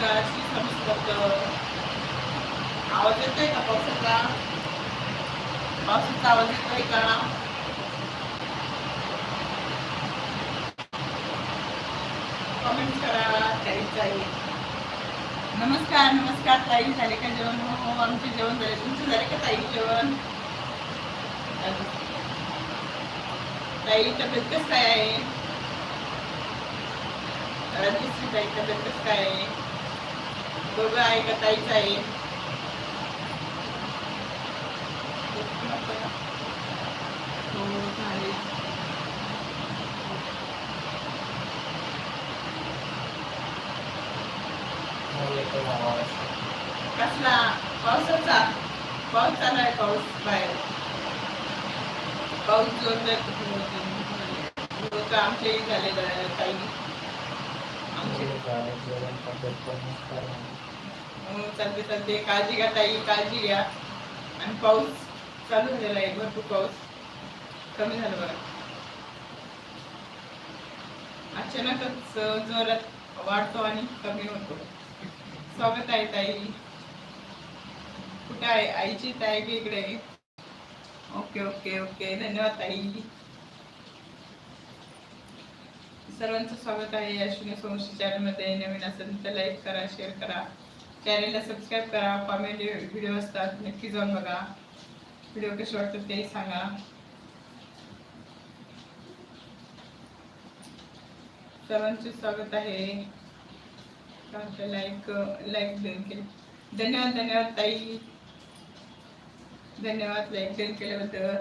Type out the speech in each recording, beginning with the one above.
काळाची संस्कृत आवाज येतोय का पावसाचा? पावसाचा आवाज येतोय का? कमेंट करा ताईच काही नमस्कार नमस्कार ताई. झाले का जेवण? हो हो आमचे जेवण झाले. तुमचे झाले का ताई जेवण? ताई तब्येत कसं काय आहे? राजेश्री ताई तब्येत कसं काय आहे? दोघं आहे का ताईच आहे हो झाले कसला पावसाचा पाऊस चालू आहे पाऊस बाहेर पाऊस जोरदार लोक आमचेही झाले काही आमचे म्हणून चालते चालते काळजी घ्या ताई काळजी घ्या. आणि पाऊस चालू झालेला आहे भरपूर पाऊस. कमी झाला बघा अचानकच जोरात वाढतो आणि कमी होतो. स्वागत आहे ताई. कुठे आहे? आईची ताई की इकडे? Okay okay okay. धन्यवाद ताई. सर्वांचं स्वागत आहे अश्विनी सोमशी चॅनलमध्ये. नवीन असेल तर लाईक करा शेअर करा. चॅनलला सबस्क्राईब करा कॉमेडी व्हिडिओ असतात नक्की जाऊन बघा. व्हिडिओ कसे वाटतात तेही सांगा. सर्वांचे स्वागत आहे. लाईक लाईक केले. धन्यवाद धन्यवाद ताई. धन्यवाद लाईक देऊन केल्याबद्दल.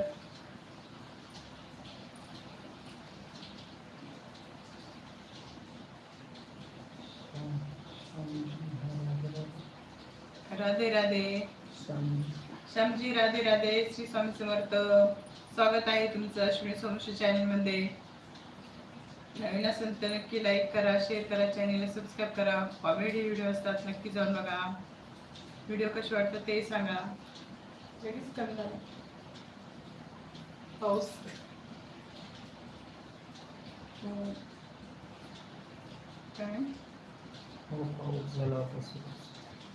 राधे राधे. श्यामजी राधे राधे श्री स्वामी समर्थ. स्वागत आहे तुमचं अश्विनी सोमशी चॅनलमध्ये नवीन असेल तर नक्की लाईक करा शेअर करा चॅनलला सबस्क्राईब करा. कॉमेडी व्हिडिओ असतात नक्की जाऊन बघा. व्हिडिओ कसे वाटतात ते सांगा. लगेच कमी झालं. पाऊस. हो. काय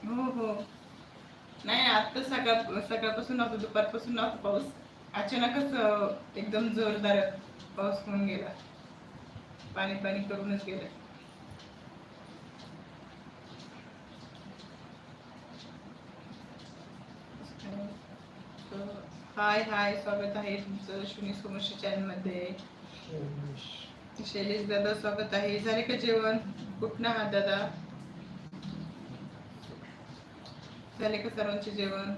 हो हो. नाही आता सकाळ सकाळपासून नव्हतं दुपारपासून नव्हतं पाऊस. अचानकच एकदम जोरदार पाऊस होऊन गेला. पाणी पाणी करूनच गेलं. हाय हाय स्वागत आहे तुमचं सोमशी चॅनलमध्ये शैलेश दादा स्वागत आहे. झाले का जेवण? कुठनं आहात दादा? झाले का सर्वांचे जेवण?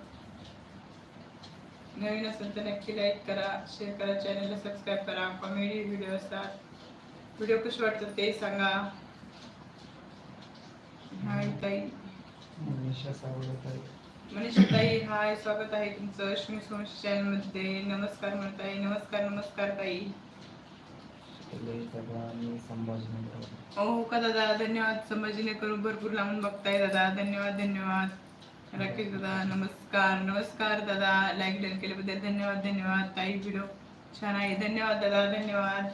नवीन असेल तर नक्की लाईक करा शेअर करा चॅनलला सबस्क्राईब करा कॉमेडी व्हिडिओ असतात. व्हिडिओ कसे वाटतात ते सांगा. हाय ताई. मनीषा ताई हाय स्वागत आहे तुमचं अश्विनी सोमशी चॅनलमध्ये. नमस्कार म्हणत आहे. नमस्कार नमस्कार ताई. हो हो का दादा? धन्यवाद. संभाजीने करून भरपूर लावून बघताय दादा. धन्यवाद धन्यवाद. राकेश दादा नमस्कार. नमस्कार दादा. लाईक डन केल्याबद्दल धन्यवाद धन्यवाद. ताई व्हिडिओ छान आहे. धन्यवाद दादा धन्यवाद.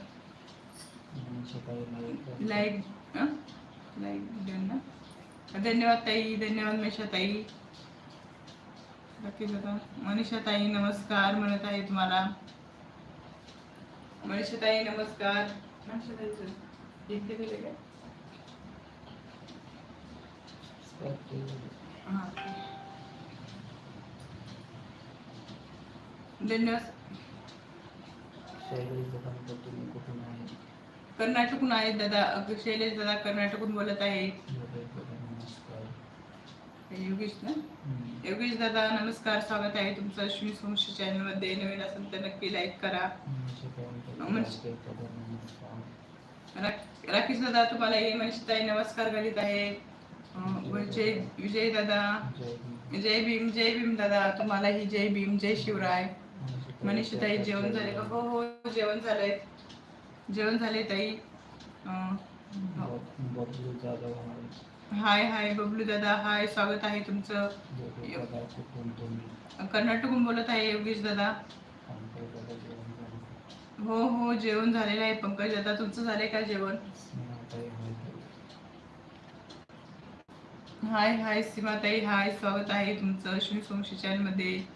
लाईक लाईक डन ना? धन्यवाद ताई धन्यवाद मनीषा ताई. राकेश दादा मनीषा ताई नमस्कार म्हणत आहे तुम्हाला. मनीषा ताई नमस्कार. मनीषा ताई इथे काय कर्नाटकहून आहेत दादा. शैलेश दादा कर्नाटकहून बोलत आहे. योगेश ना? योगेश दादा नमस्कार. स्वागत आहे तुमचं अश्विनी सोमशी चॅनलमध्ये नवीन असेल तर नक्की लाईक करा. राकेश दादा तुम्हाला हे मनीषाताई नमस्कार घालीत आहे. विजय विजय दादा. जय भीम जय भीम दादा. तुम्हाला ही जय भीम जय शिवराय. मनीषाताई जेवण झाले का? हो हो जेवण झालंय. जेवण झाले ताई. हो. हाय हाय बबलू दादा. हाय स्वागत आहे तुमचं. कर्नाटकहून बोलत आहे योगेश दादा. हो हो जेवण झालेलं आहे. पंकज दादा तुमचं झालंय का जेवण? हाय हाय सीमाताई हाय स्वागत आहे तुमचं अश्विनी सोमशी चॅनलमध्ये मध्ये.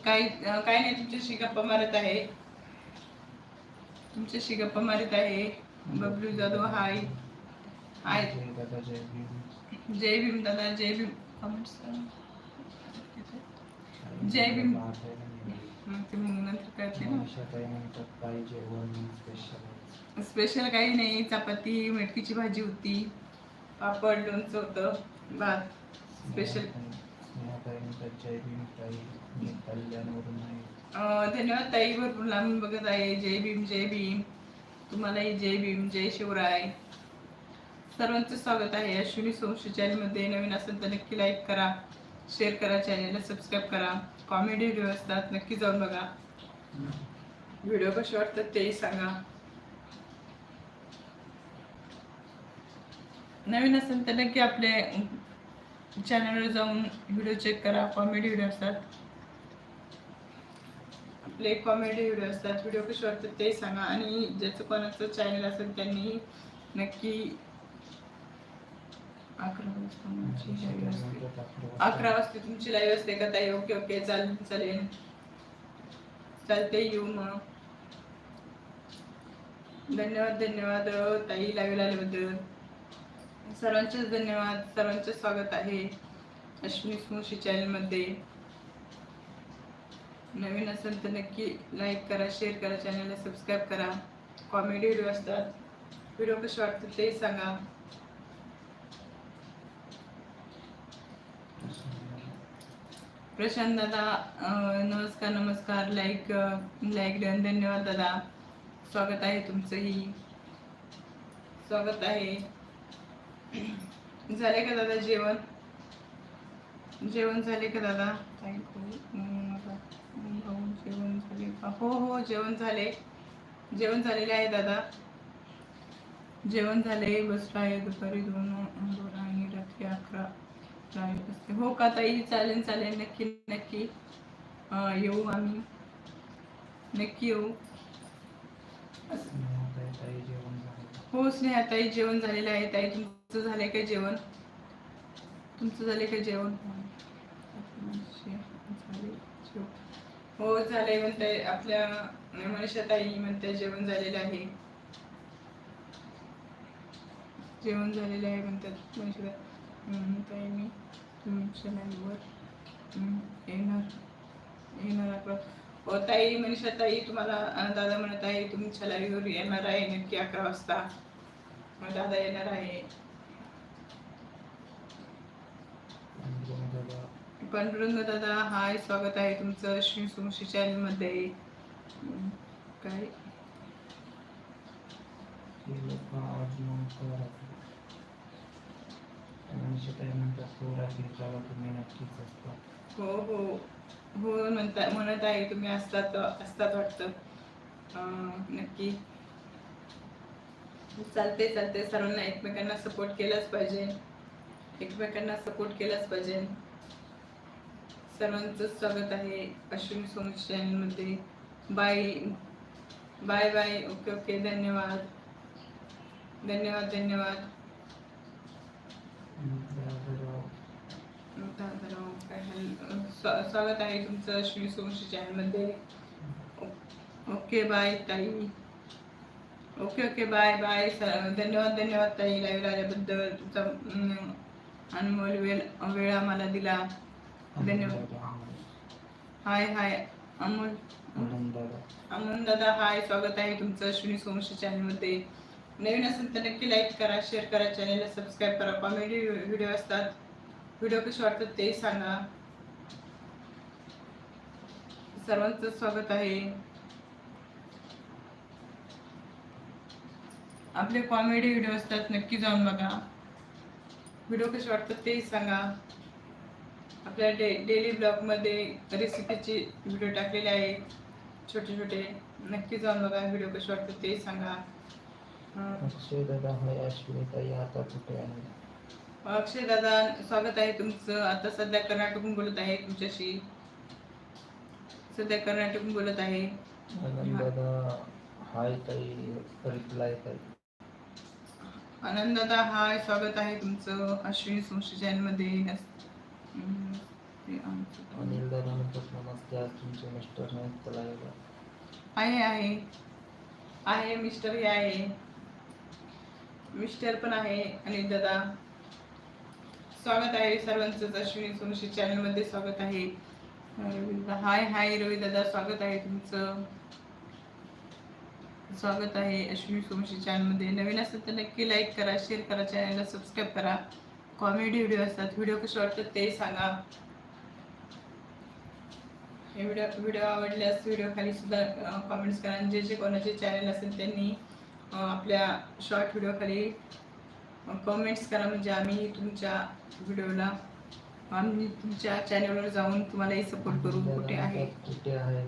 काय नाही तुमच्याशी गप्पा मारत आहे. तुमच्याशी गप्पा मारत आहे. बबलू जाधव हाय. हाय. जय भीम दादा जय भीम. कमेंट्स जय भीम. मग ते नंतर करते ना. स्पेशल काही नाही चपाती मेटकीची भाजी होती. पापड लोणचं होतं भात. स्पेशल धन्यवाद ताई भरपूर लांबून बघत आहे. जय भीम जय भीम. तुम्हालाही जय भीम जय शिवराय. सर्वांचं स्वागत आहे. अश्विनी सोमशी चॅनलमध्ये. नवीन असेल तर नक्की लाईक करा शेअर करा चॅनलला सबस्क्राईब करा. कॉमेडी व्हिडिओ असतात नक्की जाऊन बघा. व्हिडिओ कसे वाटतात तेही सांगा. नवीन असेल तर नक्की आपले चॅनलवर जाऊन व्हिडिओ चेक करा कॉमेडी व्हिडिओ असतात. आपले कॉमेडी व्हिडिओ असतात व्हिडिओ कसे वाटतात ते सांगा. आणि ज्याचं कोणाचं चॅनल असेल त्यांनी नक्की अकरा वाजता तुमची असते. अकरा वाजता तुमची लाईव्ह असते का ताई? ओके ओके चालेल चालेल. चालते येऊ मग. धन्यवाद धन्यवाद ताई लाईव्ह आल्याबद्दल. सर्वांचेच धन्यवाद. सर्वांचे स्वागत आहे अश्विनी स्मृशी चॅनलमध्ये नवीन असेल तर नक्की लाईक करा शेअर करा चॅनलला सबस्क्राईब करा. कॉमेडी व्हिडिओ असतात. व्हिडिओ कसे वाटतात ते सांगा. प्रशांत दादा नमस्कार नमस्कार. लाईक लाईक डन धन्यवाद दादा. स्वागत आहे तुमचंही. स्वागत आहे. झाले का दादा जेवण? जेवण झाले का दादा? जेवण झाले. का हो हो जेवण झाले. जेवण झालेले आहे दादा. जेवण झाले. बसलो आहे दुपारी दोन दोन आणि रात्री अकरा. असते हो का ताई? चालेल चालेल. नक्की नक्की. अं, येऊ आम्ही. नक्की येऊ. हो स्नेहा ताई जेवण झालेलं आहे. ताई तुमचं झालंय का जेवण? तुमचं झालंय का जेवण? झाले हो झालंय म्हणताय. आपल्या मनीषा ताई म्हणते जेवण झालेलं आहे. जेवण झालेलं आहे म्हणतात मनीषाताई. मी. तुमच्या लाईव्हवर येणार येणार आपलं हो ताई मनीषा ताई तुम्हाला दादा म्हणत आहे तुमच्या लाईव्हवर येणार आहे नक्की अकरा वाजता. मग दादा येणार आहे. पांडुरंग दादा हाय स्वागत आहे तुमचं श्री सुमशी चॅनलमध्ये हम्म, काय? हो हो. हो म्हणता म्हणत आहे तुम्ही असतात असतात वाटतं. नक्की. चालते चालते सर्वांना एकमेकांना सपोर्ट केलाच पाहिजे. एकमेकांना सपोर्ट केलाच पाहिजे. सर्वांचं स्वागत आहे अश्विनी सोमच चॅनलमध्ये. Bye bye bye. Okay okay. धन्यवाद. धन्यवाद धन्यवाद. स्वागत आहे तुमचं अश्विनी सोमशी चॅनलमध्ये. ओके बाय ताई. Okay okay. Bye bye. धन्यवाद धन्यवाद ताई. लाईव्ह आल्याबद्दल तुमचा अनमोल वेळ वेळ आम्हाला दिला. धन्यवाद. हाय हाय. अमोल. अमोल दादा. हाय. स्वागत आहे तुमचं अश्विनी सोमशी चॅनलमध्ये नवीन असेल तर नक्की लाईक करा शेअर करा चॅनलला सबस्क्राईब करा. कॉमेडी व्हिडिओ असतात. व्हिडिओ कसे वाटतात ते सांगा. सर्वांचं स्वागत आहे. आपले कॉमेडी व्हिडिओ असतात नक्की जाऊन बघा. व्हिडिओ कसे वाटतात तेही सांगा. आपल्या डे डेली ब्लॉगमध्ये रेसिपीचे व्हिडिओ टाकलेले आहे. छोटे छोटे. नक्की जाऊन बघा व्हिडिओ कसे वाटतात तेही सांगा. अक्षय दादा हाय अश्विनीताई आता कुठे आहे? अक्षय दादा स्वागत आहे तुमचं. आता सध्या कर्नाटकहून बोलत आहे तुमच्याशी. सध्या कर्नाटकहून बोलत आहे. आनंद दादा हाय ताई रिप्लाय ताई. आनंदादा हाय स्वागत आहे तुमचं अश्विनी संशय हम्म, ते आमचं- अनिल दादा म्हणतात नमस्ते आज तुमचे मिस्टर नाहीत तर आहे आहे. आहे मिस्टर हे आहे. मिस्टर पण आहे आणि दादा. स्वागत आहे सर्वांचं. अश्विनी सोमशी चॅनलमध्ये स्वागत आहे. हाय हाय रवी दादा. स्वागत आहे तुमचं. स्वागत आहे अश्विनी सोमशी चॅनलमध्ये नवीन असेल तर नक्की लाईक करा शेअर करा चॅनलला सबस्क्राईब करा. कॉमेडी व्हिडिओ असतात व्हिडिओ कसे वाटतात ते सांगा. हे व्हिडिओ व्हिडिओ आवडल्यास व्हिडिओ खाली सुद्धा कमेंट्स करा. जे जे कोणाचे चॅनल असेल त्यांनी आपल्या शॉर्ट व्हिडिओ खाली कमेंट्स करा. म्हणजे आम्ही तुमच्या व्हिडिओला आम्ही तुमच्या चॅनलवर जाऊन तुम्हालाही सपोर्ट करू. कुठे आहे? कुठे आहे?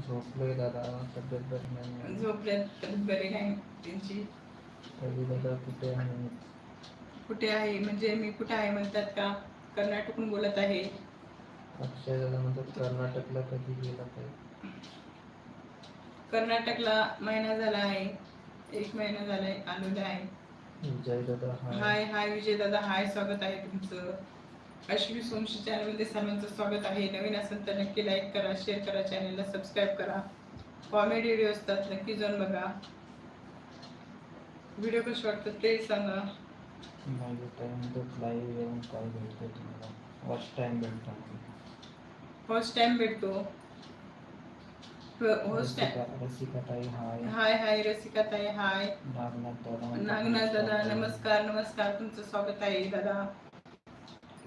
झोपलोय दादा तब्येत बरी नाही झोपल्यात तब्येत बरी नाही त्यांची. दादा कुठे आहे? कुठे आहे म्हणजे मी कुठे आहे म्हणतात का? कर्नाटकहून बोलत आहे. अक्षय दादा म्हणतात कर्नाटकला कधी गेला पाहिजे कर्नाटकला महिना झाला आहे. एक महिना झालाय आलेला आहे. विजय दादा हाय. हाय हाय विजय दादा हाय स्वागत आहे तुमचं. अश्वी सोमशी चॅनलमध्ये सर्वांचं स्वागत आहे. नवीन असेल तर नक्की लाईक करा शेअर करा चॅनलला सबस्क्राईब करा. कॉमेडी व्हिडिओ असतात नक्की जाऊन बघा. व्हिडिओ कसे वाटतात ते सांगा. लाईव्ह टाइम तर लाईव्ह येऊन काय भेटतं तुम्हाला? फर्स्ट टाइम भेटतो. फर्स्ट टाइम भेटतो. होस्ट रसिका रसिका ताई हाय हाय हाय रसिका ताई हाय नागनाथ दादा नागनाथ दादा नमस्कार. नमस्कार. तुमचं स्वागत आहे दादा.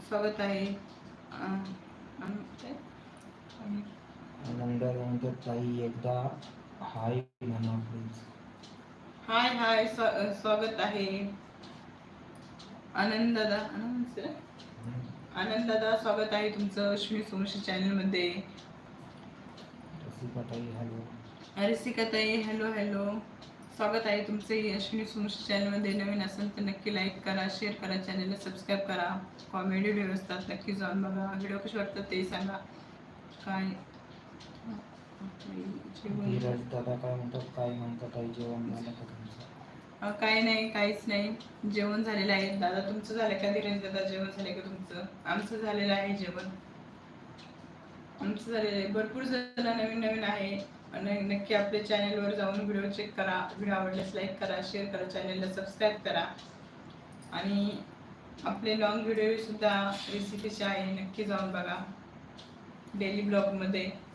स्वागत आहे. आनंद ताई एकदा हाय म्हणा प्लीज हाय हाय स्वा- स्वागत आहे. आनंद दादा आनंद sir? आनंद दादा स्वागत आहे तुमचं अश्विनी सोमशी चॅनलमध्ये रसिका ताई हॅलो हॅलो हॅलो स्वागत आहे तुमचं अश्विनी सोमशी चॅनलमध्ये नवीन असेल तर नक्की लाईक करा शेअर करा चॅनलला सबस्क्राईब करा. कॉमेडी व्हिडिओ असतात नक्की जाऊन बघा. व्हिडिओ कसे वाटतात ते सांगा. काय? धीरज दादा काय म्हणतात काय म्हणतात जेवण झालं का तुमचं? अं, काही नाही काहीच नाही. जेवण झालेलं आहे. दादा तुमचं झालं का? धीरज दादा जेवण झालंय का तुमचं? आमचं झालेलं आहे जेवण. आमचं झालेलं आहे. भरपूर जण नवीन नवीन आहे. आणि नक्की आपल्या चॅनलवर जाऊन व्हिडिओ चेक करा. व्हिडिओ आवडल्यास लाईक करा शेअर करा चॅनलला सबस्क्राईब करा. आणि आपले लॉंग व्हिडिओ सुद्धा रेसिपीचे आहे. नक्की जाऊन बघा. डेली ब्लॉगमध्ये.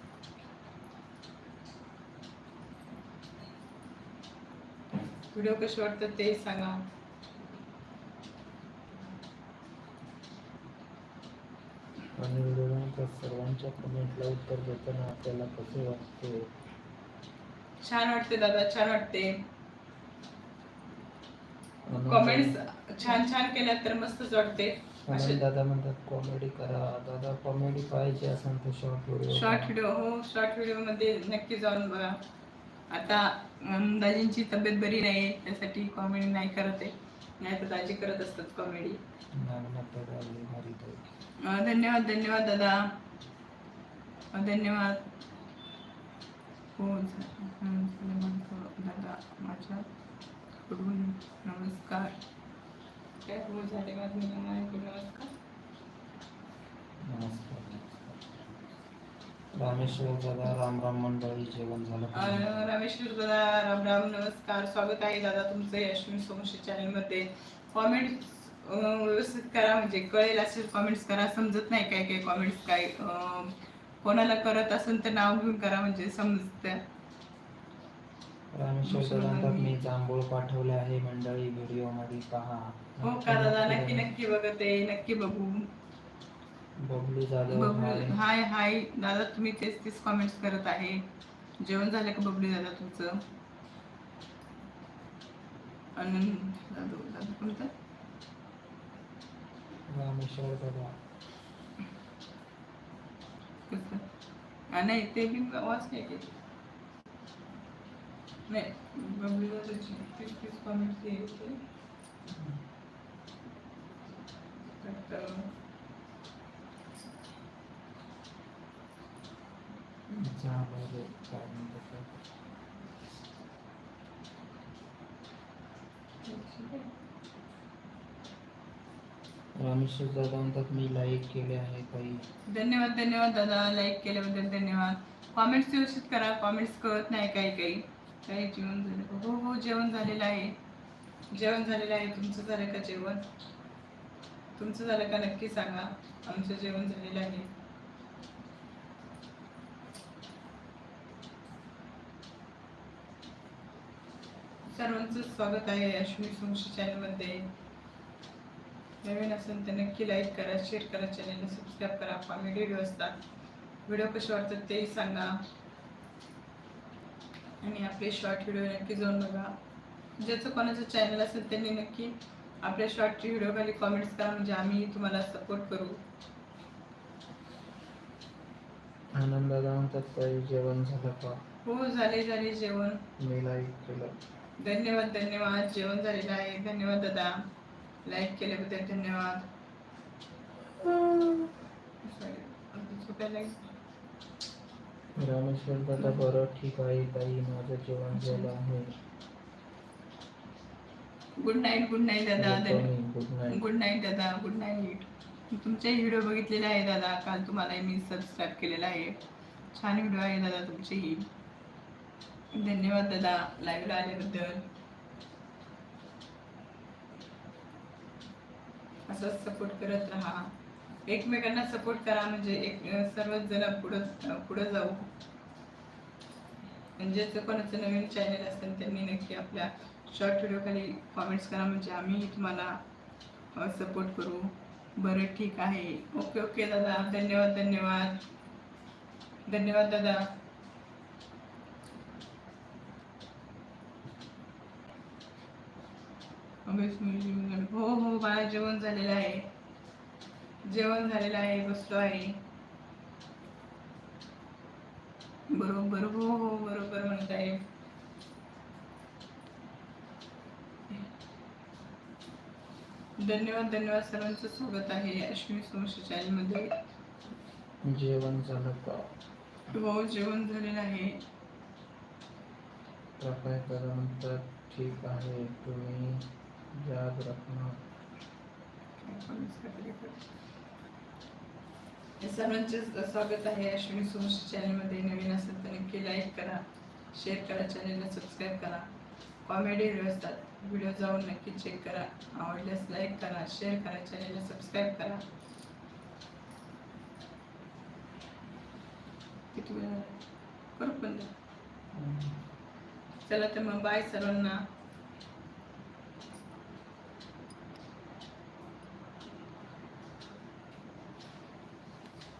व्हिडिओ कसे वाटतात ते सांगा. आणि व्हिडिओनंतर सर्वांच्या कमेंटला उत्तर देताना आपल्याला कसे वाटते? छान वाटते दादा छान वाटते. कमेंट्स छान छान केल्या तर मस्तच वाटते. आनंद दादा म्हणतात कॉमेडी करा. दादा कॉमेडी पाहिजे असेल तर शॉर्ट व्हिडिओ शॉर्ट व्हिडिओ हो शॉर्ट व्हिडिओमध्ये नक्की जाऊन बघा. आता दाजींची तब्येत बरी नाही त्यासाठी कॉमेडी नाही करत आहे. नाही तर दाजी करत असतात कॉमेडी धन्यवाद धन्यवाद दादा. धन्यवाद. हो दादा माझ्याकडून नमस्कार. काय हो झाले? माझं नमस्कार. नमस्कार. रामेश्वर दादा राम राम मंडळी जेवण झालं? अं, रामेश्वर दादा राम राम नमस्कार. स्वागत आहे दादा तुमचं यशवी सोमशी चॅनलमध्ये कॉमेंट व्यवस्थित करा म्हणजे कळेल असे कॉमेंट्स करा. समजत नाही काय काय कॉमेंट्स काय अं, कोणाला करत असेल तर नाव घेऊन करा म्हणजे समजतं. रामेश्वर दादा म्हणतात मी जांभूळ पाठवले आहे मंडळी व्हिडिओमध्ये पहा. हो का दादा? नक्की नक्की बघत आहे नक्की बघू. बबलू जाधव बबलू हाय. हाय दादा तुम्ही तेच तेच कॉमेंट्स करत आहे. जेवण झालं का बबलू दादा तुमचं? आनंद दादा दादा कोणतं? रामेश्वर कसं? हा, नाही ते बी वाच नाही केली नाही बबलू दादाची तीस तीस कॉमेंट्स तर, ज्यामध्ये काय म्हणतात रामेश्वर दादा म्हणतात मी लाईक केले आहे काही धन्यवाद धन्यवाद दादा. लाईक केल्याबद्दल धन्यवाद. कॉमेंट्स व्यवस्थित करा. कॉमेंट्स कळत नाही काही काही. काही जेवण झालं. हो हो जेवण झालेलं आहे. जेवण झालेलं आहे. तुमचं झालं का जेवण? तुमचं झालं का नक्की सांगा. आमचं जेवण झालेलं आहे. सर्वांचं स्वागत आहे अश्विनी सोमशी चॅनलमध्ये नवीन असेल तर नक्की लाईक करा शेअर करा चॅनलला सबस्क्राईब करा. कॉमेडी व्हिडिओ असतात. व्हिडिओ कसे वाटतात तेही सांगा. आणि आपले शॉर्ट व्हिडिओ नक्की जाऊन बघा. ज्याचं कोणाचं चॅनल असेल त्यांनी नक्की आपल्या शॉर्ट व्हिडिओ खाली कॉमेंट्स करा. म्हणजे आम्ही तुम्हाला सपोर्ट करू. आनंद म्हणतात जेवण झालं का? हो झाले झाले जेवण. मी लाईक केलं. धन्यवाद धन्यवाद. जेवण झालेलं आहे. धन्यवाद दादा. लाईक केल्याबद्दल धन्यवाद. रामेश्वर दादा बरं. ठीक आहे ताई. माझं जेवण झालं आहे. गुड नाईट गुड नाईट दादा. धन्यवाद गुड नाईट गुड नाईट दादा. गुड नाईट तुमचे व्हिडिओ बघितलेले आहे दादा. काल तुम्हाला मी सबस्क्राईब केलेला आहे. छान व्हिडिओ आहे दादा तुमचेही. धन्यवाद दादा. लाईव्हला आल्याबद्दल. असंच सपोर्ट करत राहा. एकमेकांना सपोर्ट करा म्हणजे एक सर्वच जण पुढं पुढं जाऊ. म्हणजे जर कोणाचं नवीन चॅनल असेल त्यांनी नक्की आपल्या शॉर्ट व्हिडिओ खाली कॉमेंट्स करा म्हणजे आम्ही तुम्हाला सपोर्ट करू. बरं ठीक आहे. ओके ओके दादा. धन्यवाद धन्यवाद. धन्यवाद दादा अभ्यास मी जेवण झालं. हो हो बाळा जेवण झालेलं आहे. जेवण झालेलं आहे बसलो आहे. बरोबर हो हो बरोबर म्हणत आहे. धन्यवाद धन्यवाद सर्वांचं स्वागत आहे अश्विनी सोमशी चॅनलमध्ये. जेवण झालं का? हो जेवण झालेलं आहे. प्रकाश म्हणतात ठीक आहे तुम्ही सर्वांचे स्वागत आहे. अश्विनी सोमशी चॅनलमध्ये नवीन असेल तर नक्की लाईक करा शेअर करा चॅनलला सबस्क्राईब करा. कॉमेडी व्हिडिओ असतात. व्हिडिओ जाऊन नक्की चेक करा. आवडल्यास लाईक करा शेअर करा चॅनलला सबस्क्राईब करा. किती वेळ? करू बंद चला तर मग बाय सर्वांना.